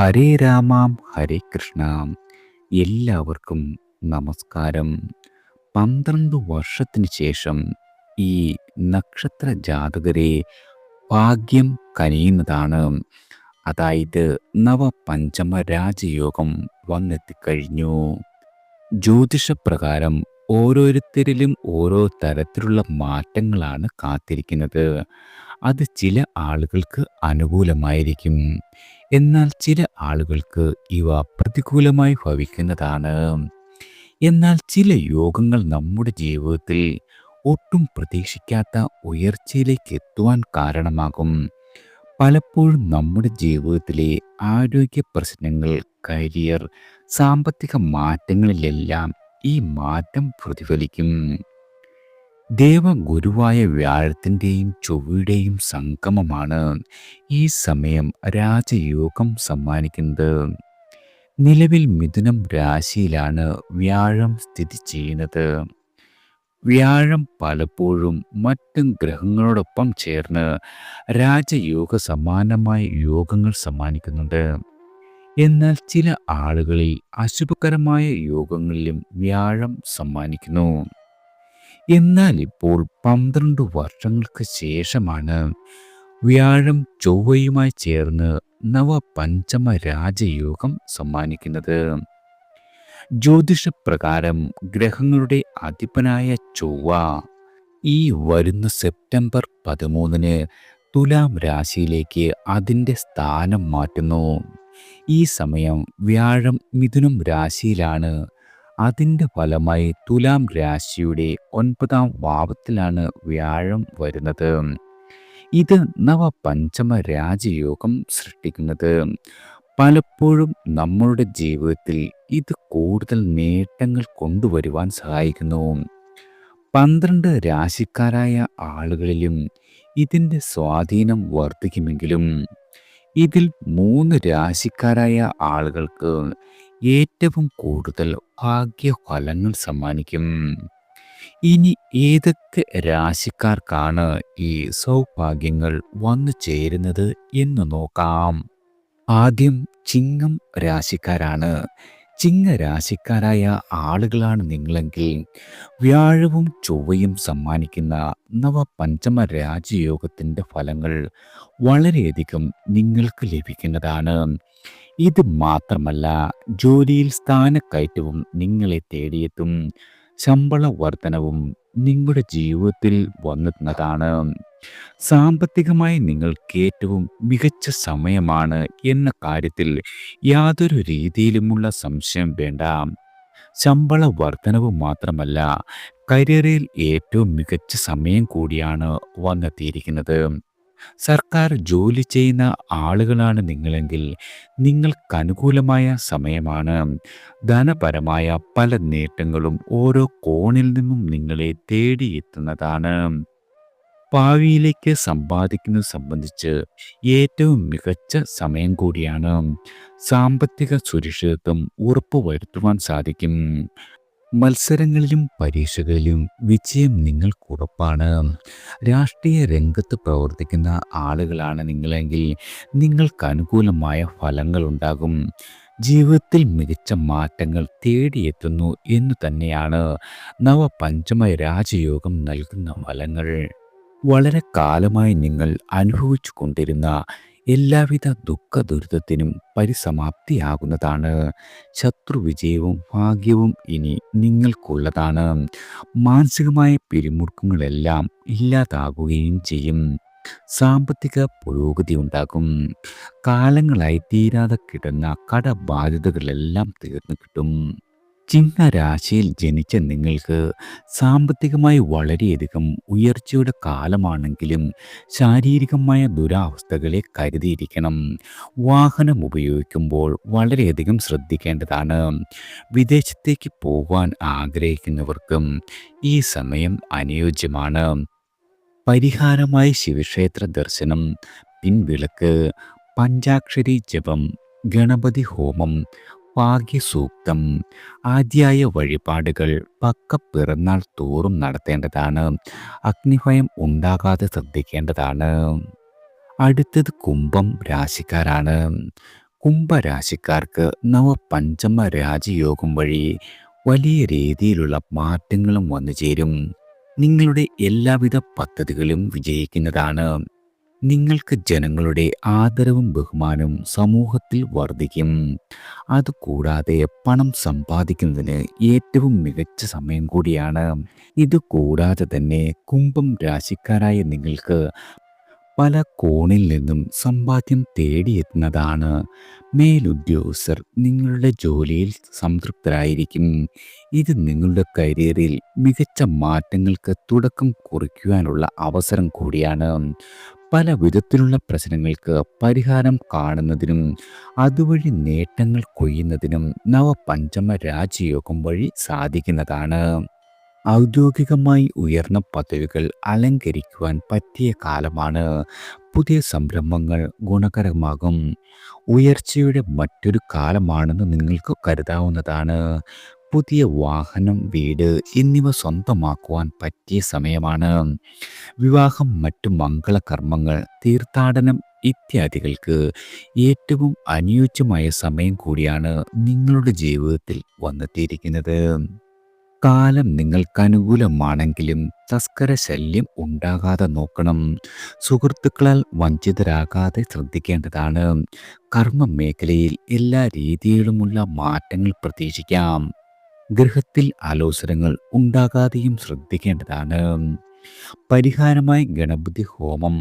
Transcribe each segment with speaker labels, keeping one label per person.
Speaker 1: ഹരേ രാമാം ഹരേ കൃഷ്ണ. എല്ലാവർക്കും നമസ്കാരം. പന്ത്രണ്ട് വർഷത്തിന് ശേഷം ഈ നക്ഷത്ര ജാതകരെ ഭാഗ്യം കനിയുന്നതാണ്. അതായത് നവപഞ്ചമ രാജയോഗം വന്നെത്തിക്കഴിഞ്ഞു. ജ്യോതിഷപ്രകാരം ഓരോരുത്തരിലും ഓരോ തരത്തിലുള്ള മാറ്റങ്ങളാണ് കാത്തിരിക്കുന്നത്. അത് ചില ആളുകൾക്ക് അനുകൂലമായിരിക്കും. എന്നാൽ ചില ആളുകൾക്ക് ഇവ പ്രതികൂലമായി ഭവിക്കുന്നതാണ്. എന്നാൽ ചില യോഗങ്ങൾ നമ്മുടെ ജീവിതത്തിൽ ഒട്ടും പ്രതീക്ഷിക്കാത്ത ഉയർച്ചയിലേക്ക് എത്തുവാൻ കാരണമാകും. പലപ്പോഴും നമ്മുടെ ജീവിതത്തിലെ ആരോഗ്യ പ്രശ്നങ്ങൾ കരിയർ സാമ്പത്തിക മാറ്റങ്ങളിലെല്ലാം ഈ മാറ്റം പ്രതിഫലിക്കും. ദേവഗുരുവായ വ്യാഴത്തിന്റെയും ചൊവ്വയുടെയും സംഗമമാണ് ഈ സമയം രാജയോഗം സമ്മാനിക്കുന്നത്. നിലവിൽ മിഥുനം രാശിയിലാണ് വ്യാഴം സ്ഥിതി ചെയ്യുന്നത്. വ്യാഴം പലപ്പോഴും മറ്റ് ഗ്രഹങ്ങളോടൊപ്പം ചേർന്ന് രാജയോഗ സമാനമായ യോഗങ്ങൾ സമ്മാനിക്കുന്നുണ്ട്. എന്നാൽ ചില ആളുകളിൽ അശുഭകരമായ യോഗങ്ങളിലും വ്യാഴം സമ്മാനിക്കുന്നു. എന്നാൽ ഇപ്പോൾ പന്ത്രണ്ട് വർഷങ്ങൾക്ക് ശേഷമാണ് വ്യാഴം ചൊവ്വയുമായി ചേർന്ന് നവപഞ്ചമ രാജയോഗം സമ്മാനിക്കുന്നത്. ജ്യോതിഷപ്രകാരം ഗ്രഹങ്ങളുടെ അധിപനായ ചൊവ്വ ഈ വരുന്ന സെപ്റ്റംബർ പതിമൂന്നിന് തുലാം രാശിയിലേക്ക് അതിന്റെ സ്ഥാനം മാറ്റുന്നു. ഈ സമയം വ്യാഴം മിഥുനം രാശിയിലാണ്. അതിന്റെ ഫലമായി തുലാം രാശിയുടെ ഒൻപതാം ഭാവത്തിലാണ് വ്യാഴം വരുന്നത്. ഇത് നവപഞ്ചമ രാജയോഗം സൃഷ്ടിക്കുന്നത്. പലപ്പോഴും നമ്മളുടെ ജീവിതത്തിൽ ഇത് കൂടുതൽ നേട്ടങ്ങൾ കൊണ്ടുവരുവാൻ സഹായിക്കുന്നു. പന്ത്രണ്ട് രാശിക്കാരായ ആളുകളിലും ഇതിന്റെ സ്വാധീനം വർദ്ധിക്കുമെങ്കിലും ഇതിൽ മൂന്ന് രാശിക്കാരായ ആളുകൾക്ക് ഏറ്റവും കൂടുതൽ ഭാഗ്യഫലങ്ങൾ സമ്മാനിക്കും. ഇനി ഏതൊക്കെ രാശിക്കാർക്കാണ് ഈ സൗഭാഗ്യങ്ങൾ വന്നു ചേരുന്നത് എന്ന് നോക്കാം. ആദ്യം ചിങ്ങം രാശിക്കാരാണ്. ചിങ്ങരാശിക്കാരായ ആളുകളാണ് നിങ്ങളെങ്കിൽ വ്യാഴവും ചൊവ്വയും സമ്മാനിക്കുന്ന നവപഞ്ചമ രാജയോഗത്തിന്റെ ഫലങ്ങൾ വളരെയധികം നിങ്ങൾക്ക് ലഭിക്കുന്നതാണ്. ഇത് മാത്രമല്ല ജോലിയിൽ സ്ഥാനക്കയറ്റവും നിങ്ങളെ തേടിയെത്തും. ശമ്പള വർധനവും നിങ്ങളുടെ ജീവിതത്തിൽ വന്നെത്തുന്നതാണ് സാമ്പത്തികമായി നിങ്ങൾക്ക് ഏറ്റവും മികച്ച സമയമാണ് എന്ന കാര്യത്തിൽ യാതൊരു രീതിയിലുമുള്ള സംശയം വേണ്ട. ശമ്പള വർധനവ് മാത്രമല്ല കരിയറിൽ ഏറ്റവും മികച്ച സമയം കൂടിയാണ് വന്നെത്തിയിരിക്കുന്നത്. സർക്കാർ ജോലി ചെയ്യുന്ന ആളുകളാണ് നിങ്ങളെങ്കിൽ നിങ്ങൾക്ക് അനുകൂലമായ സമയമാണ്. ധനപരമായ പല നേട്ടങ്ങളും ഓരോ കോണിൽ നിന്നും നിങ്ങളെ തേടിയെത്തുന്നതാണ്. ഭാവിയിലേക്ക് സമ്പാദിക്കുന്നത് സംബന്ധിച്ച് ഏറ്റവും മികച്ച സമയം കൂടിയാണ്. സാമ്പത്തിക സുരക്ഷിതത്വം ഉറപ്പുവരുത്തുവാൻ സാധിക്കും. മത്സരങ്ങളിലും പരീക്ഷകളിലും വിജയം നിങ്ങൾക്കുറപ്പാണ്. രാഷ്ട്രീയ രംഗത്ത് പ്രവർത്തിക്കുന്ന ആളുകളാണ് നിങ്ങളെങ്കിൽ നിങ്ങൾക്ക് അനുകൂലമായ ഫലങ്ങളുണ്ടാകും. ജീവിതത്തിൽ മികച്ച മാറ്റങ്ങൾ തേടിയെത്തുന്നു എന്ന് തന്നെയാണ് നവപഞ്ചമ രാജയോഗം നൽകുന്ന ഫലങ്ങൾ. വളരെ കാലമായി നിങ്ങൾ അനുഭവിച്ചു കൊണ്ടിരുന്ന എല്ലാവിധ ദുഃഖ ദുരിതത്തിനും പരിസമാപ്തിയാകുന്നതാണ്. ശത്രുവിജയവും ഭാഗ്യവും ഇനി നിങ്ങൾക്കുള്ളതാണ്. മാനസികമായ പിരിമുറുക്കങ്ങളെല്ലാം ഇല്ലാതാകുകയും ചെയ്യും. സാമ്പത്തിക പുരോഗതി ഉണ്ടാകും. കാലങ്ങളായി തീരാതെ കിടന്ന കടബാധ്യതകളെല്ലാം തീർന്നു കിട്ടും. ചിങ്ങരാശിയിൽ ജനിച്ച നിങ്ങൾക്ക് സാമ്പത്തികമായി വളരെയധികം ഉയർച്ചയുടെ കാലമാണെങ്കിലും ശാരീരികമായ ദുരാവസ്ഥകളെ കരുതിയിരിക്കണം. വാഹനം ഉപയോഗിക്കുമ്പോൾ വളരെയധികം ശ്രദ്ധിക്കേണ്ടതാണ്. വിദേശത്തേക്ക് പോകാൻ ആഗ്രഹിക്കുന്നവർക്കും ഈ സമയം അനുയോജ്യമാണ്. പരിഹാരമായി ശിവക്ഷേത്ര ദർശനം പിൻവിളക്ക് പഞ്ചാക്ഷരി ജപം ഗണപതി ഹോമം ഭാഗ്യസൂക്തം ആദ്യായ വഴിപാടുകൾ പക്ക പിറന്നാൾ തോറും നടത്തേണ്ടതാണ്. അഗ്നിഭയം ഉണ്ടാകാതെ ശ്രദ്ധിക്കേണ്ടതാണ്. അടുത്തത് കുംഭം രാശിക്കാരാണ്. കുംഭരാശിക്കാർക്ക് നവപഞ്ചമ രാജയോഗം വഴി വലിയ രീതിയിലുള്ള മാറ്റങ്ങളും വന്നു ചേരും നിങ്ങളുടെ എല്ലാവിധ പദ്ധതികളും വിജയിക്കുന്നതാണ്. നിങ്ങൾക്ക് ജനങ്ങളുടെ ആദരവും ബഹുമാനവും സമൂഹത്തിൽ വർദ്ധിക്കും അതുകൂടാതെ പണം സമ്പാദിക്കുന്നതിന് ഏറ്റവും മികച്ച സമയം കൂടിയാണ്. ഇതുകൂടാതെ തന്നെ കുംഭം രാശിക്കാരായ നിങ്ങൾക്ക് പല കോണിൽ നിന്നും സമ്പാദ്യം തേടിയെത്തുന്നതാണ്. മേലുദ്യോഗസ്ഥർ നിങ്ങളുടെ ജോലിയിൽ സംതൃപ്തരായിരിക്കും. ഇത് നിങ്ങളുടെ കരിയറിൽ മികച്ച മാറ്റങ്ങൾക്ക് തുടക്കം കുറിക്കുവാനുള്ള അവസരം കൂടിയാണ്. പല വിധത്തിലുള്ള പ്രശ്നങ്ങൾക്ക് പരിഹാരം കാണുന്നതിനും അതുവഴി നേട്ടങ്ങൾ കൊയ്യുന്നതിനും നവപഞ്ചമ രാജയോഗം വഴി സാധിക്കുന്നതാണ്. ഔദ്യോഗികമായി ഉയർന്ന പദവികൾ അലങ്കരിക്കുവാൻ പറ്റിയ കാലമാണ്. പുതിയ സംരംഭങ്ങൾ ഗുണകരമാകും. ഉയർച്ചയുടെ മറ്റൊരു കാലമാണെന്ന് നിങ്ങൾക്ക് കരുതാവുന്നതാണ്. പുതിയ വാഹനം വീട് എന്നിവ സ്വന്തമാക്കുവാൻ പറ്റിയ സമയമാണ്. വിവാഹം മറ്റു മംഗളകർമ്മങ്ങൾ തീർത്ഥാടനം ഇത്യാദികൾക്ക് ഏറ്റവും അനുയോജ്യമായ സമയം കൂടിയാണ് നിങ്ങളുടെ ജീവിതത്തിൽ വന്നെത്തിയിരിക്കുന്നത്. കാലം നിങ്ങൾക്ക് അനുകൂലമാണെങ്കിലും തസ്കര ശല്യം ഉണ്ടാകാതെ നോക്കണം. സുഹൃത്തുക്കളാൽ വഞ്ചിതരാകാതെ ശ്രദ്ധിക്കേണ്ടതാണ്. കർമ്മ മേഖലയിൽ എല്ലാ രീതിയിലുമുള്ള മാറ്റങ്ങൾ പ്രതീക്ഷിക്കാം. ഗൃഹത്തിൽ ആലോചനകൾ ഉണ്ടാകാതെയും ശ്രദ്ധിക്കേണ്ടതാണ്. പരിഹാരമായി ഗണപതി ഹോമം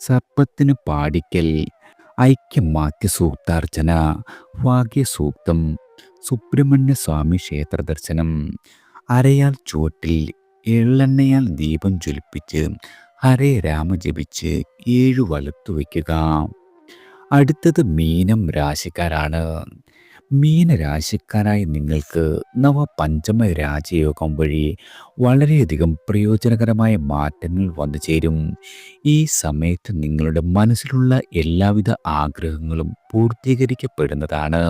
Speaker 1: സർപ്പത്തിന് പാടിക്കൽ ഐക്യമാക്യ സൂക്താർച്ചന ഭാഗ്യസൂക്തം സുബ്രഹ്മണ്യ സ്വാമി ക്ഷേത്ര ദർശനം അരയാൽ ചുവട്ടിൽ എള്ളെണ്ണയാൽ ദീപം ജ്വലിപ്പിച്ച് ഹരേ രാമ ജപിച്ച് ഏഴു വലത്തു വയ്ക്കുക. അടുത്തത് മീനം രാശിക്കാരാണ്. മീനരാശിക്കാരായ നിങ്ങൾക്ക് നവ പഞ്ചമ രാജയോഗം വഴി വളരെയധികം പ്രയോജനകരമായ മാറ്റങ്ങൾ വന്നു ചേരും. ഈ സമയത്ത് നിങ്ങളുടെ മനസ്സിലുള്ള എല്ലാവിധ ആഗ്രഹങ്ങളും പൂർത്തീകരിക്കപ്പെടുന്നതാണ്.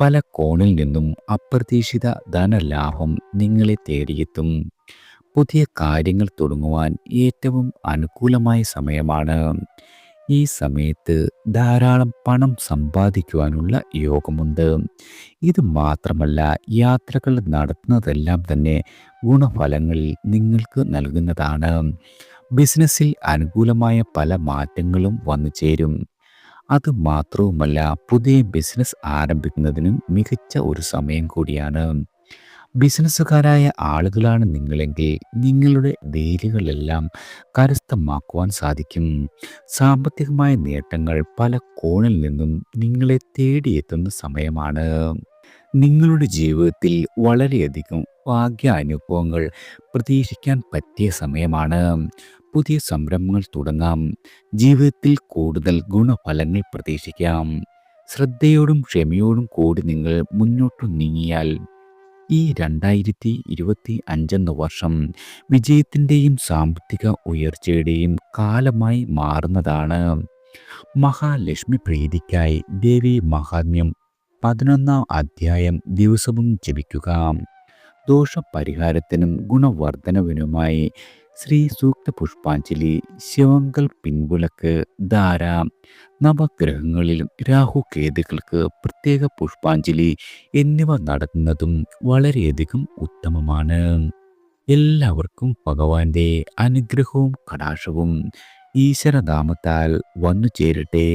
Speaker 1: പല കോണിൽ നിന്നും അപ്രതീക്ഷിത ധനലാഭം നിങ്ങളെ തേടിയെത്തും. പുതിയ കാര്യങ്ങൾ തുടങ്ങുവാൻ ഏറ്റവും അനുകൂലമായ സമയമാണ്. ഈ സമയത്ത് ധാരാളം പണം സമ്പാദിക്കുവാനുള്ള യോഗമുണ്ട്. ഇത് മാത്രമല്ല യാത്രകൾ നടത്തുന്നതെല്ലാം തന്നെ ഗുണഫലങ്ങൾ നിങ്ങൾക്ക് നൽകുന്നതാണ്. ബിസിനസ്സിൽ അനുകൂലമായ പല മാറ്റങ്ങളും വന്നു ചേരും. അത് മാത്രവുമല്ല പുതിയ ബിസിനസ് ആരംഭിക്കുന്നതിനും മികച്ച ഒരു സമയം കൂടിയാണ്. ബിസിനസ്സുകാരായ ആളുകളാണ് നിങ്ങളെങ്കിൽ നിങ്ങളുടെ ഡീലുകളെല്ലാം കരസ്ഥമാക്കുവാൻ സാധിക്കും. സാമ്പത്തികമായ നേട്ടങ്ങൾ പല കോണിൽ നിന്നും നിങ്ങളെ തേടിയെത്തുന്ന സമയമാണ്. നിങ്ങളുടെ ജീവിതത്തിൽ വളരെയധികം ഭാഗ്യാനുഭവങ്ങൾ പ്രതീക്ഷിക്കാൻ പറ്റിയ സമയമാണ്. പുതിയ സംരംഭങ്ങൾ തുടങ്ങാം. ജീവിതത്തിൽ കൂടുതൽ ഗുണഫലങ്ങൾ പ്രതീക്ഷിക്കാം. ശ്രദ്ധയോടും ക്ഷമയോടും കൂടി നിങ്ങൾ മുന്നോട്ട് നീങ്ങിയാൽ ഈ രണ്ടായിരത്തി ഇരുപത്തി അഞ്ചെന്ന വർഷം വിജയത്തിന്റെയും സാമ്പത്തിക ഉയർച്ചയുടെയും കാലമായി മാറുന്നതാണ്. മഹാലക്ഷ്മി പ്രീതിക്കായി ദേവി മഹാത്മ്യം പതിനൊന്നാം അധ്യായം ദിവസവും ജപിക്കുക. ദോഷപരിഹാരത്തിനും ഗുണവർദ്ധനവിനുമായി ശ്രീ സൂക്ത പുഷ്പാഞ്ജലി ശിവങ്കൽ പിൻവിളക്ക് ധാര നവഗ്രഹങ്ങളിലും രാഹുകേതുക്കൾക്ക് പ്രത്യേക പുഷ്പാഞ്ജലി എന്നിവ നടത്തുന്നതും വളരെയധികം ഉത്തമമാണ്. എല്ലാവർക്കും ഭഗവാന്റെ അനുഗ്രഹവും കടാക്ഷവും ഈശ്വരനാമത്താൽ വന്നു ചേരട്ടെ